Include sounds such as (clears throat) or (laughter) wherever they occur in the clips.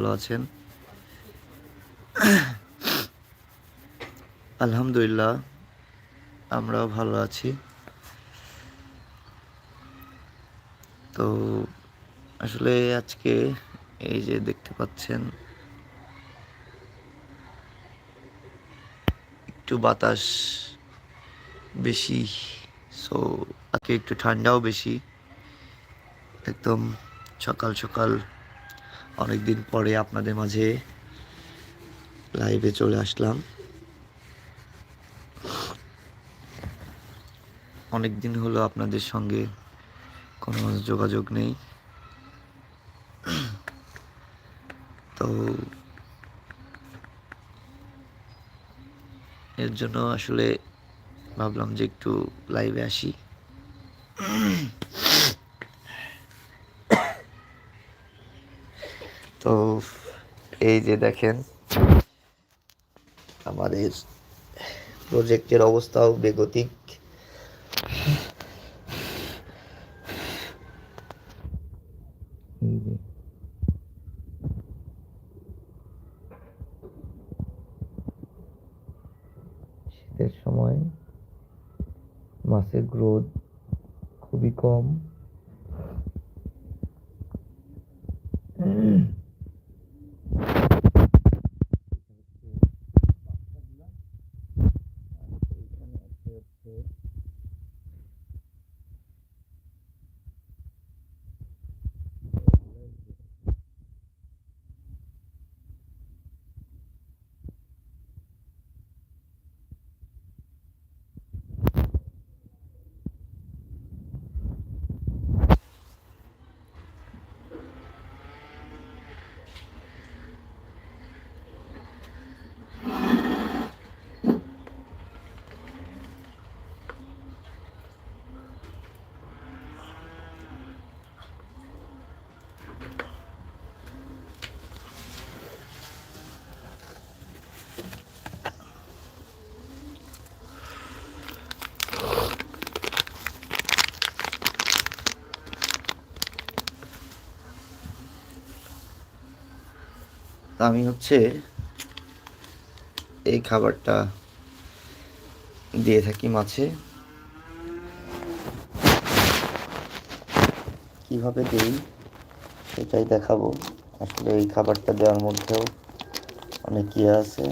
ভালো আছেন? আলহামদুলিল্লাহ, আমরাও ভালো আছি। তো আসলে আজকে এই যে দেখতে পাচ্ছেন, একটু বাতাস বেশি সো আজকে একটু ঠান্ডাও বেশি। একদম সকাল সকাল অনেক দিন পরে আপনাদের মাঝে লাইভে চলে আসলাম। অনেক দিন হলো আপনাদের সঙ্গে কোনো যোগাযোগ নেই। তো এর জন্য আসলে ভাবলাম যে একটু লাইভে আসি তো এই যে দেখেন আমাদের প্রজেক্টের অবস্থাও বেগতিক। শীতের সময় মাছের গ্রোথ খুবই কম তা আমি হচ্ছে এই খাবারটা দিয়ে থাকি মাছে। কীভাবে দেই সেটাই দেখাবো। আসলে এই খাবারটা দেওয়ার মধ্যেও অনেক ইয়ে আছে।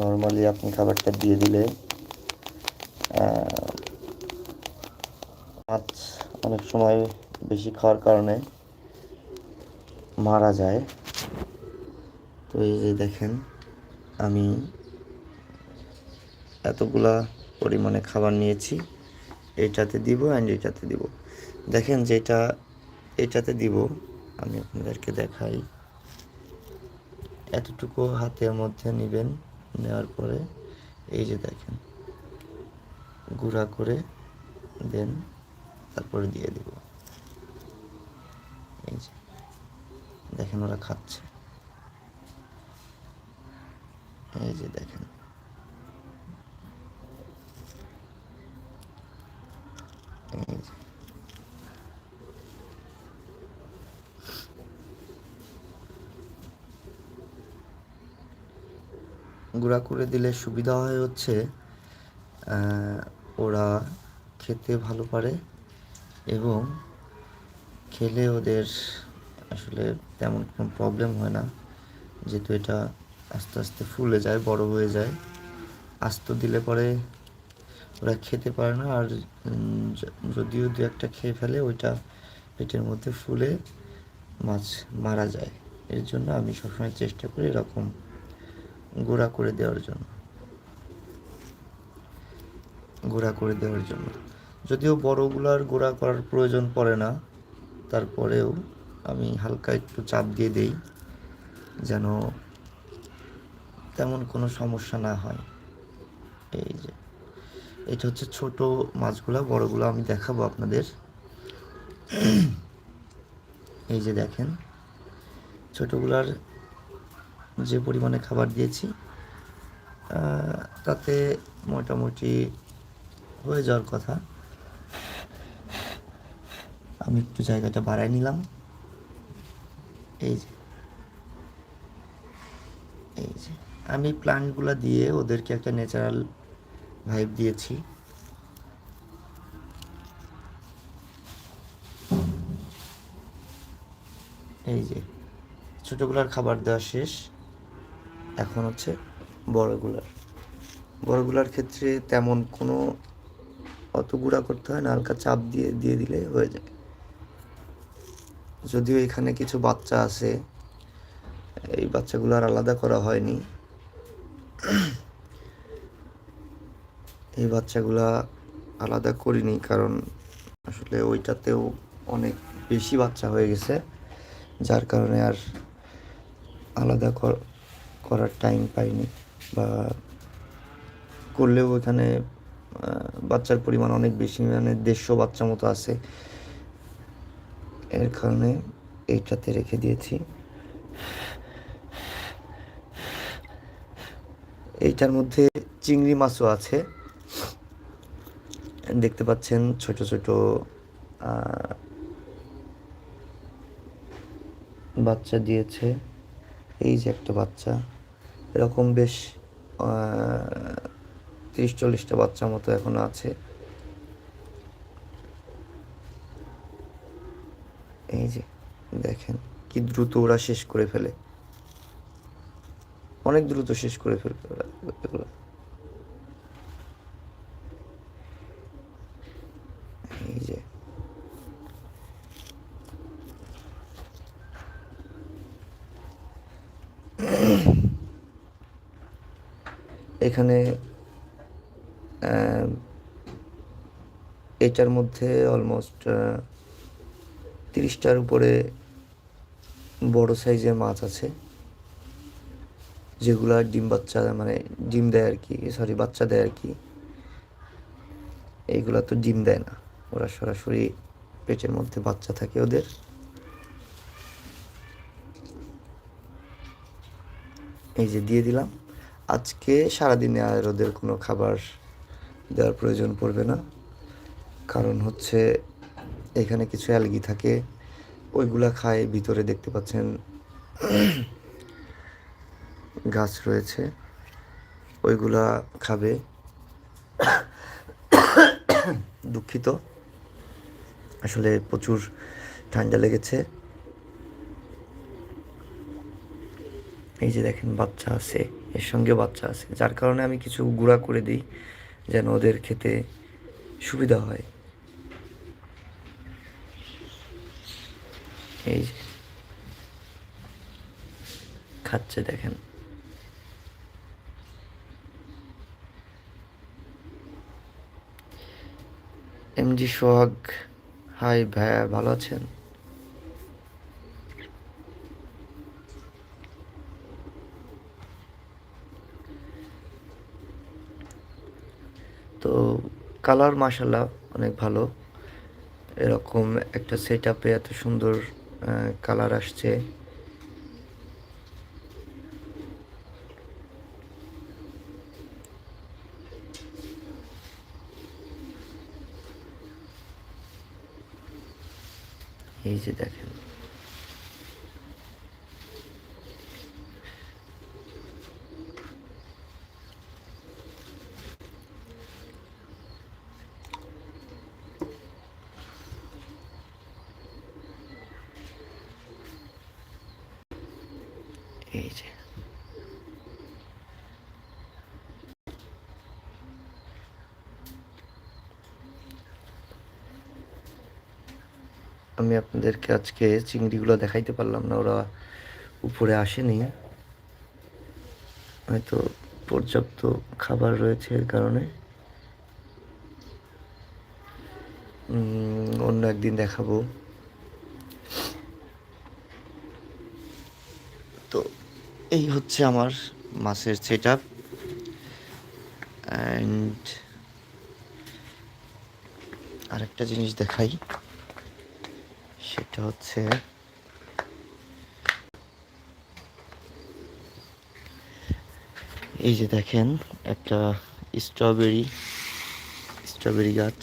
নর্মালি আপনি খাবারটা দিয়ে দিলে মাছ অনেক সময় বেশি খাওয়ার কারণে মারা যায়। তো এই যে দেখেন, আমি এতগুলা পরিমাণে খাবার নিয়েছি এইটাতে দিব অ্যান্ড এইটাতে দিব। দেখেন যেটা এটাতে দিব, আমি আপনাদেরকে দেখাই। এতটুকু হাতের মধ্যে নেবেন, নেওয়ার পরে এই যে দেখেন, গুঁড়া করে দেন, তারপরে দিয়ে দিব। এই যে, দেখেন ওরা খাচ্ছে। এই যে দেখেন। গুঁড়া করে দিলে সুবিধা হয় হচ্ছে ওরা খেতে ভালো পারে এবং খেলে ওদের আসলে তেমন কোনো প্রবলেম হয় না যেহেতু এটা আস্তে আস্তে ফুলে যায়, বড় হয়ে যায়। আস্ত দিলে পরে ওরা খেতে পারে না। আর যদিও দু একটা খেয়ে ফেলে, ওইটা পেটের মধ্যে ফুলে মাছ মারা যায়। এর জন্য আমি সবসময় চেষ্টা করি এরকম গোড়া করে দেওয়ার জন্য। গোড়া করে দেওয়ার জন্য। যদিও বড়গুলার গোড়া করার প্রয়োজন পড়ে না, তারপরেও আমি হালকা একটু চাপ দিয়ে দেই, যেন তেমন কোনো সমস্যা না হয়। এই যে, এটা হচ্ছে ছোট মাছগুলা, বড়গুলো আমি দেখাবো আপনাদের। (clears throat) এই যে দেখেন, ছোটগুলার যে পরিমাণে খাবার দিয়েছি তাতে মোটামুটি হয়ে যাওয়ার কথা। আমি একটু জায়গাটা বাড়াই নিলাম। এই যে এই যে। আমি প্লান্টগুলো দিয়ে ওদেরকে একটা ন্যাচারাল ভাইব দিয়েছি। এই যে, ছোটোগুলার খাবার দেওয়া শেষ। এখন হচ্ছে বড়গুলার। বড়গুলার ক্ষেত্রে তেমন কোনো অত গুঁড়া করতে হয় না, হালকা চাপ দিয়ে দিয়ে দিলে হয়ে যায়। যদিও এখানে কিছু বাচ্চা আছে, এই বাচ্চাগুলো আর আলাদা করা হয়নি। এই বাচ্চাগুলা আলাদা করিনি, কারণ আসলে ওইটাতেও অনেক বেশি বাচ্চা হয়ে গেছে, যার কারণে আর আলাদা কর- করার টাইম পাইনি বা করলেও এখানে বাচ্চার পরিমাণ অনেক বেশি মানে দেড়শো বাচ্চা মতো আছে। এর কারণে এইটাতে রেখে দিয়েছি। এইটার মধ্যে চিংড়ি মাছও আছে। দেখতে পাচ্ছেন ছোট ছোট বাচ্চা দিয়েছে। এই যে একটা বাচ্চা। এরকম বেশ তিরিশ, চল্লিশটা বাচ্চা মতো এখনও আছে। এই যে দেখেন, কি দ্রুত ওরা শেষ করে ফেলে। অনেক দ্রুত শেষ করে ফেলবে এই যে। এখানে এটার মধ্যে অলমোস্ট তিরিশটার উপরে বড় সাইজের মাছ আছে। যেগুলা ডিম বাচ্চা মানে ডিম দেয় আর কি সরি বাচ্চা দেয় আর কি। এইগুলা তো ডিম দেয় না। ওরা সরাসরি পেটের মধ্যে বাচ্চা থাকে ওদের। এই যে দিয়ে দিলাম। আজকে সারাদিনে আর ওদের কোনো খাবার দেওয়ার প্রয়োজন পড়বে না। কারণ হচ্ছে এখানে কিছু অ্যালগি থাকে। ওইগুলা খায় ভিতরে দেখতে পাচ্ছেন গাছ রয়েছে, ওইগুলা খাবে। দুঃখিত। আসলে প্রচুর ঠান্ডা লেগেছে। এই যে দেখেন বাচ্চা আছে, এর সঙ্গে বাচ্চা আছে, যার কারণে আমি কিছু গুঁড়া করে দিই, যেন ওদের খেতে সুবিধা হয়। এই যে খাচ্ছে দেখেন। এমজি সোহাগ, হাই ভাইয়া, ভালো আছেন? তো কালার মাশাল্লাহ অনেক ভালো। এরকম একটা সেট আপে এত সুন্দর কালার আসছে। এই যে দেখেন। এই যে। আমি আপনাদেরকে আজকে চিংড়িগুলো দেখাইতে পারলাম না, ওরা উপরে আসেনি। হয়তো পর্যাপ্ত খাবার রয়েছে এর কারণে। অন্য একদিন দেখাবো। তো এই হচ্ছে আমার মাছের সেট আপ অ্যান্ড আরেকটা জিনিস দেখাই। সেটা হচ্ছে এই যে দেখেন, একটা স্ট্রবেরি স্ট্রবেরি গাছ।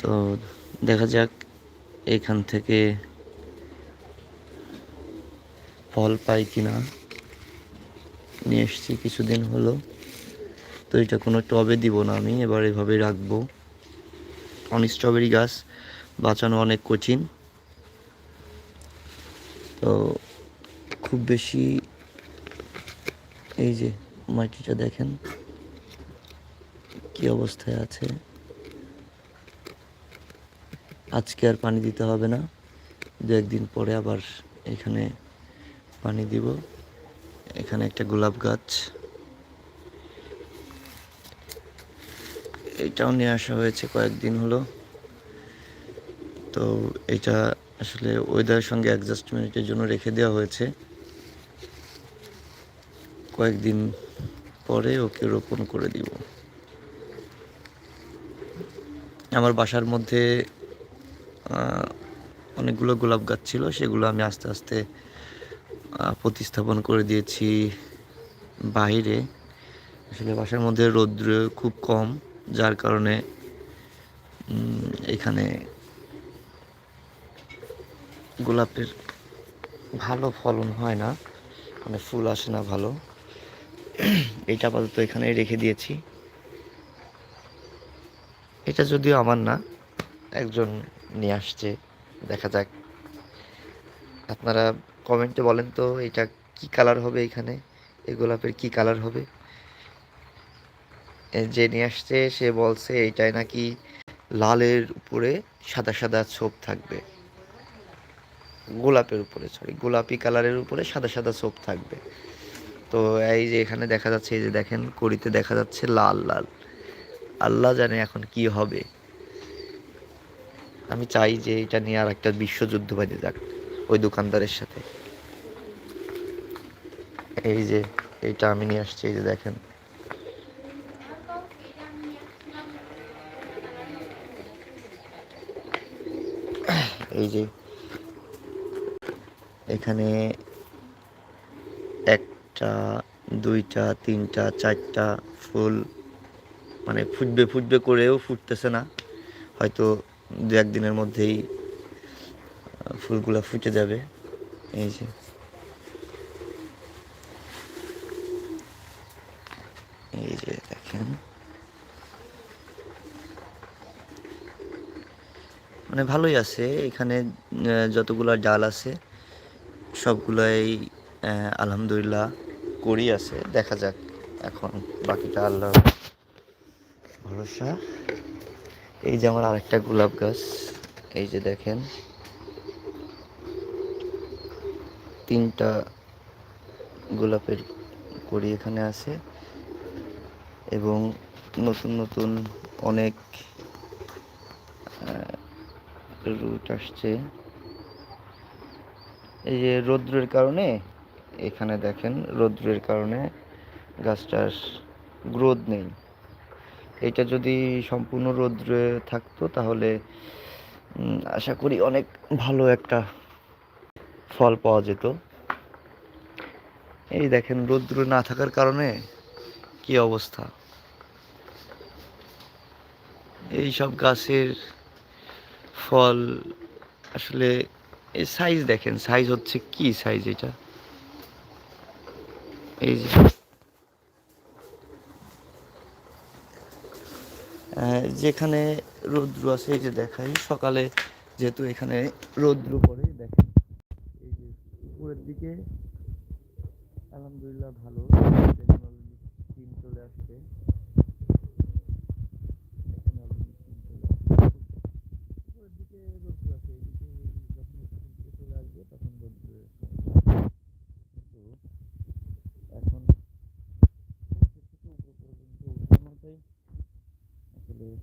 তো দেখা যাক এখান থেকে ফল পাই কিনা। নিয়ে এসেছি কিছুদিন হলো। তো এটা কোনো টবে দিব না আমি, এবার এভাবে রাখব। অনেক স্ট্রবেরি গাছ বাঁচানো অনেক কঠিন। তো খুব বেশি এই যে মাটিটা দেখেন, কি অবস্থায় আছে। আজকে আর পানি দিতে হবে না, দু একদিন পরে আবার এখানে পানি দিব। এখানে একটা গোলাপ গাছ। এটাও নিয়ে আসা হয়েছে কয়েকদিন হলো। তো এটা আসলে ওয়েদারের সঙ্গে অ্যাডজাস্টমেন্টের জন্য রেখে দেওয়া হয়েছে। কয়েকদিন পরে ওকে রোপণ করে দিব। আমার বাসার মধ্যে অনেকগুলো গোলাপ গাছ ছিল, সেগুলো আমি আস্তে আস্তে প্রতিস্থাপন করে দিয়েছি বাইরে। আসলে বাসার মধ্যে রৌদ্র খুব কম, যার কারণে এখানে গোলাপের ভালো ফলন হয় না। মানে ফুল আসে না ভালো। এটা আপাতত এখানে রেখে দিয়েছি। এটা যদিও আমার না, একজন নিয়ে আসছে, দেখা যাক। আপনারা কমেন্টে বলেন তো, এটা কি কালার হবে এখানে? এই গোলাপের কি কালার হবে? যে নিয়ে আসছে, সে বলছে এইটাই নাকি লালের উপরে সাদা সাদা ছোপ থাকবে। গোলাপের উপরে সরি গোলাপি কালারের উপরে সাদা সাদা ছোপ থাকবে। তো এই যে এখানে দেখা যাচ্ছে, এই যে দেখেন, কড়িতে দেখা যাচ্ছে লাল লাল। আল্লাহ জানে এখন কি হবে। আমি চাই যে এটা নিয়ে আর একটা বিশ্বযুদ্ধ বেঁধে যাক ওই দোকানদারের সাথে। এই যে এইটা আমি নিয়ে আসছি, এই যে দেখেন। এই যে এখানে একটা, দুইটা, তিনটা, চারটা ফুল মানে ফুটবে ফুটবে করেও ফুটতেছে না। হয়তো দু একদিনের মধ্যেই ফুলগুলা ফুটে যাবে। এই যে। এই যে দেখেন। মানে ভালোই আছে। এখানে যতগুলা ডাল আছে সবগুলাই আলহামদুলিল্লাহ করি আছে। দেখা যাক এখন বাকিটা আল্লাহ ভরসা। এই যে আমার আরেকটা গোলাপ গাছ, এই যে দেখেন। তিনটা গোলাপের কড়ি এখানে আছে এবং নতুন নতুন অনেক রুট আসছে। এই যে রৌদ্রের কারণে, এখানে দেখেন রৌদ্রের কারণে গাছটার গ্রোথ নেই। এটা যদি সম্পূর্ণ রৌদ্রে থাকতো তাহলে আশা করি অনেক ভালো একটা ফল পাওয়া যেত। এই দেখেন রৌদ্র না থাকার কারণে কি অবস্থা? এই সব গাছের ফল আসলে এই সাইজ দেখেন সাইজ হচ্ছে কি সাইজ এটা? এই যে যেখানে রৌদ্র আছে, এই যে দেখাই, সকালে যেহেতু এখানে রৌদ্র পড়ে, দেখেন, এই যে উপরের দিকে, আলহামদুলিল্লাহ ভালো already চলে আসছে এখানে already ডিম চলে আসছে। উপরের দিকে রৌদ্র আছে এইদিকে যখন উপরের দিকে চলে আসবে তখন কিন্তু এখন পর্যন্ত আসলে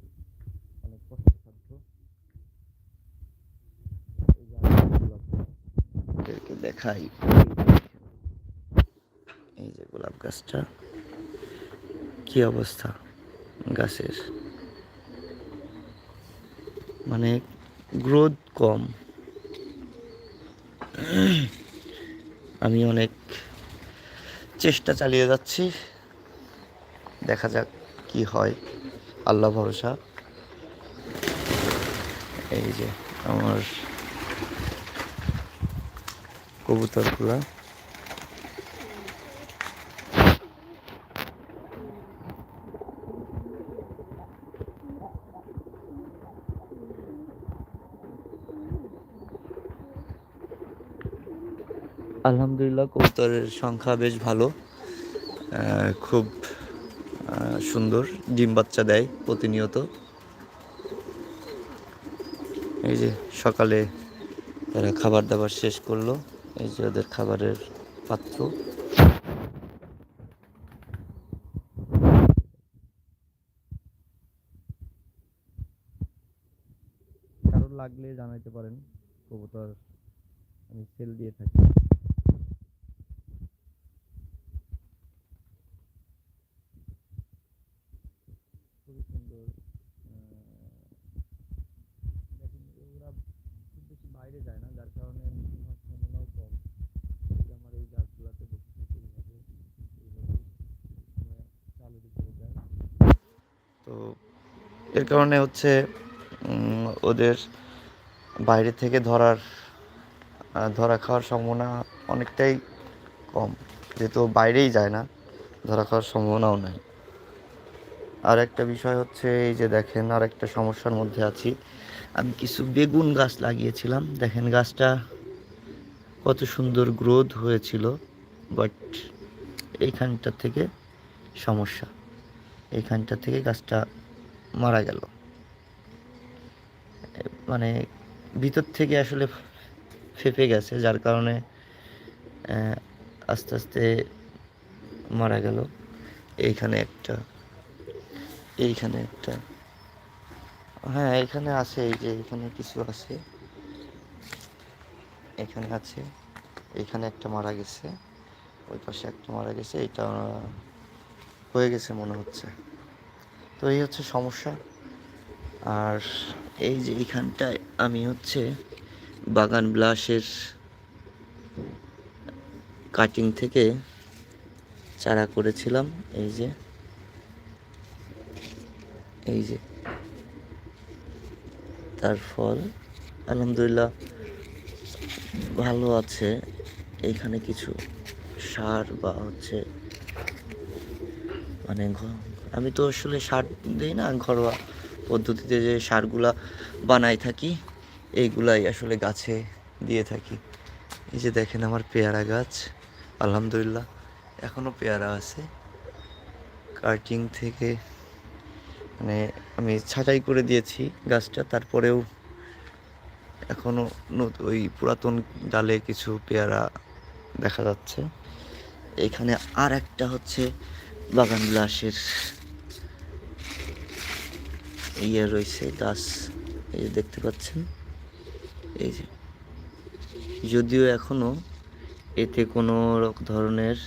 অনেক কষ্টসাধ্য। এই দেখাই। এই যে গোলাপ গাছটা, কি অবস্থা গাছের? মানে গ্রোথ কম। আমি অনেক চেষ্টা চালিয়ে যাচ্ছি। দেখা যাক কি হয়। আল্লাহ ভরসা। এই যে আমার কবুতরগুলা। আলহামদুলিল্লাহ, কবুতরের সংখ্যা বেশ ভালো। খুব সুন্দর, ডিম বাচ্চা দেয় প্রতিনিয়ত। এই যে সকালে তারা খাবার দাবার শেষ করল, এই যে ওদের খাবারের পাত্র। লাগলে জানাইতে পারেন, কবুতর আমি সেল দিয়ে থাকি খুবই সুন্দর আহ, দেখেন ওরা খুব বেশি বাইরে যায় না যার কারণে মিসিং হওয়ার সম্ভাবনাও কম এই যে আমার এই গাছগুলোতে বসে থাকে এইভাবে এইভাবে সময় চালু করে যায় তো এর কারণে হচ্ছে ওদের বাইরে থেকে ধরার ধরা খাওয়ার সম্ভাবনা অনেকটাই কম। যেহেতু বাইরেই যায় না, ধরা খাওয়ার সম্ভাবনাও নাই। আর একটা বিষয় হচ্ছে, এই যে দেখেন আর একটা সমস্যার মধ্যে আছি। আমি কিছু বেগুন গাছ লাগিয়েছিলাম। দেখেন, গাছটা কত সুন্দর গ্রোথ হয়েছিল, বাট এইখানটা থেকে সমস্যা। এইখানটা থেকে গাছটা মারা গেল। মানে ভিতর থেকে আসলে ফেপে গেছে, যার কারণে আস্তে আস্তে মারা গেল। এইখানে একটা এইখানে একটা হ্যাঁ এখানে আছে, এই যে এখানে কিছু আছে। এখানে আছে, এখানে একটা মারা গেছে, ওই পাশে একটা মারা গেছে, এটা হয়ে গেছে মনে হচ্ছে। তো এই হচ্ছে সমস্যা। আর এই যে এইখানটায় আমি হচ্ছে বাগান ব্লাসের কাটিং থেকে চারা করেছিলাম। এই যে এই যে। তার ফল, আলহামদুলিল্লাহ ভালো আছে। এইখানে কিছু সার বা হচ্ছে মানে আমি তো আসলে সার দিই না, ঘরোয়া পদ্ধতিতে যে সারগুলা বানাই থাকি, এইগুলাই আসলে গাছে দিয়ে থাকি। এই যে দেখেন আমার পেয়ারা গাছ, আলহামদুলিল্লাহ এখনও পেয়ারা আছে। কাটিং থেকে মানে আমি ছাঁটাই করে দিয়েছি গাছটা, তারপরেও এখনও নত- ওই পুরাতন ডালে কিছু পেয়ারা দেখা যাচ্ছে। এখানে আর একটা হচ্ছে বাগান বিলাসের ইয়ে রয়েছে, গাছ। এই যে দেখতে পাচ্ছেন? এই যে। যদিও এখনও এতে কোনো ধরনের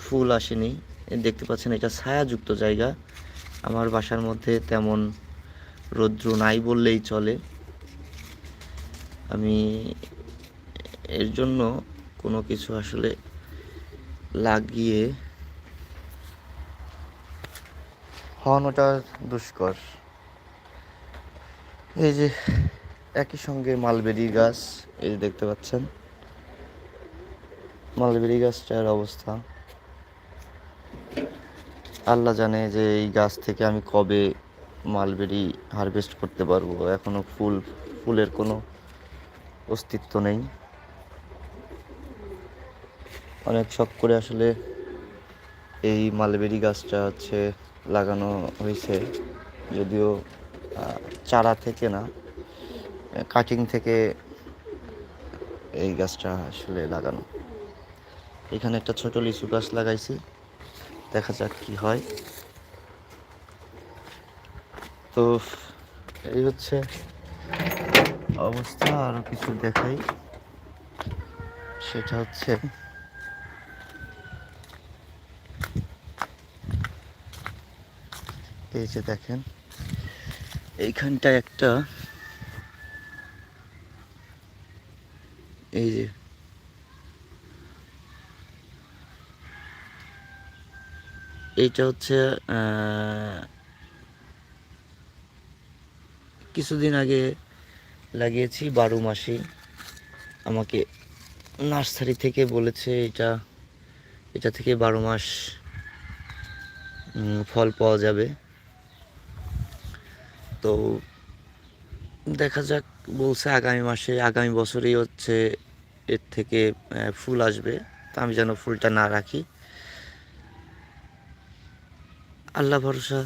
ফুল আসেনি। দেখতে পাচ্ছেন, এটা ছায়াযুক্ত জায়গা। আমার বাসার মধ্যে তেমন রৌদ্র নাই বললেই চলে। আমি এর জন্য কোনো কিছু আসলে লাগিয়ে হওয়ানোটা দুষ্কর। এই যে একই সঙ্গে মালবেরি গাছ, এই যে দেখতে পাচ্ছেন। মালবেরি গাছটার অবস্থা। আল্লাহ জানে যে এই গাছ থেকে আমি কবে মালবেরি হারভেস্ট করতে পারব। এখনও ফুল, ফুলের কোনো অস্তিত্ব নেই। অনেক শখ করে আসলে এই মালবেরি গাছটা হচ্ছে লাগানো হয়েছে। যদিও চারা থেকে না, কাটিং থেকে এই গাছটা আসলে লাগানো। এখানে একটা ছোট লিচু গাছ লাগাইছি, দেখা যাক কি হয়। তো, এই হচ্ছে অবস্থা, আরও কিছু দেখাই। সেটা হচ্ছে এই যে দেখেন এইখানটা একটা, এই যে, এইটা হচ্ছে কিছুদিন আগে লাগিয়েছি, বারো মাসি আমাকে নার্সারি থেকে বলেছে এটা এটা থেকে বারো মাস ফল পাওয়া যাবে। তো দেখা যাক, বলছে আগামী মাসে, আগামী বছরেই হচ্ছে এর থেকে ফুল আসবে। তা আমি যেন ফুলটা না রাখি। আল্লাহ ভরসা।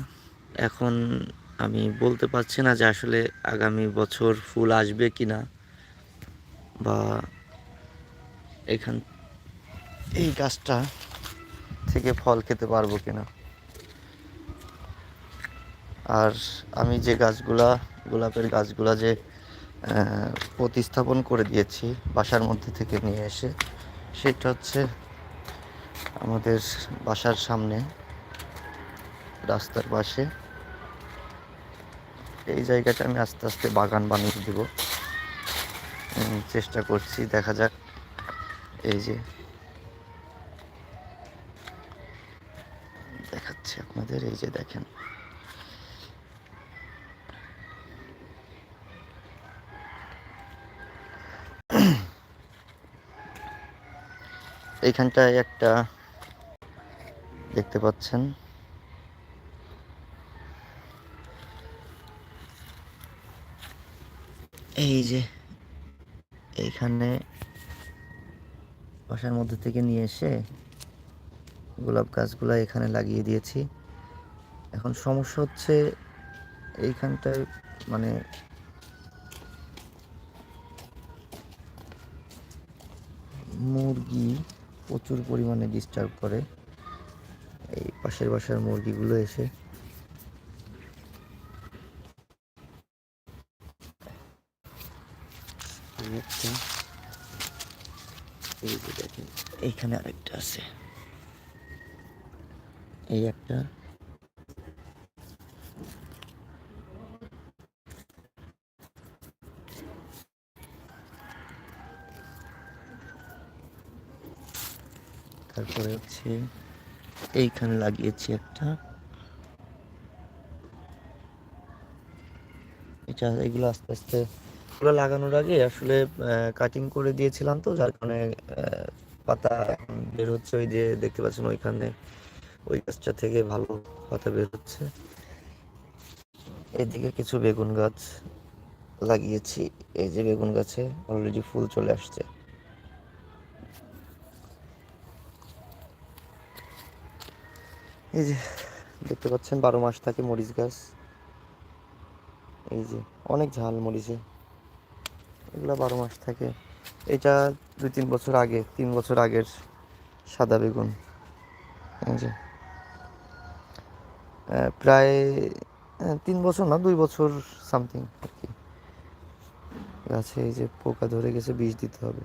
এখন আমি বলতে পারছি না যে আসলে আগামী বছর ফুল আসবে কি না বা এখান এই গাছটা থেকে ফল খেতে পারব কিনা। আর আমি যে গাছগুলা, গোলাপের গাছগুলা যে প্রতিস্থাপন করে দিয়েছি বাসার মধ্যে থেকে নিয়ে এসে, সেটা হচ্ছে আমাদের বাসার সামনে, রাস্তার পাশে। এই জায়গাটা আমি আস্তে আস্তে বাগান বানিয়ে দেব। চেষ্টা করছি, দেখা যাক। এই যে, দেখাচ্ছি আপনাদের, এই যে দেখেন। এইখানটায় একটা দেখতে পাচ্ছেন। এই যে এইখানে বাসার মধ্যে থেকে নিয়ে এসে গোলাপ গাছগুলা এখানে লাগিয়ে দিয়েছি। এখন সমস্যা হচ্ছে এইখানটায় মানে মুরগি প্রচুর পরিমাণে ডিস্টার্ব করে। এই পাশের বাসার মুরগিগুলো এসে। এইখানে আরেকটা আছে। এই একটা। তারপরে হচ্ছে এইখানে লাগিয়েছি একটা। এটা এগুলো আস্তে আস্তে এগুলো লাগানোর আগে আসলে কাটিং করে দিয়েছিলাম তো, যার কারণে পাতা বের হচ্ছে ওই যে দেখতে পাচ্ছেন ওইখানে। ওই গাছটা থেকে ভালো পাতা বের হচ্ছে। এদিকে কিছু বেগুন গাছ লাগিয়েছি। এই যে বেগুন গাছে অলরেডি ফুল চলে আসছে। এই যে, দেখতে পাচ্ছেন বারো মাস থাকে মরিচ গাছ। এই যে, অনেক ঝাল মরিচে এগুলো বারো মাস থাকে। এটা দুই তিন বছর আগে, তিন বছর আগের সাদা বেগুন। এই যে। প্রায় তিন বছর না, দুই বছর সামথিং আর কি। গাছে এই যে পোকা ধরে গেছে, বিষ দিতে হবে।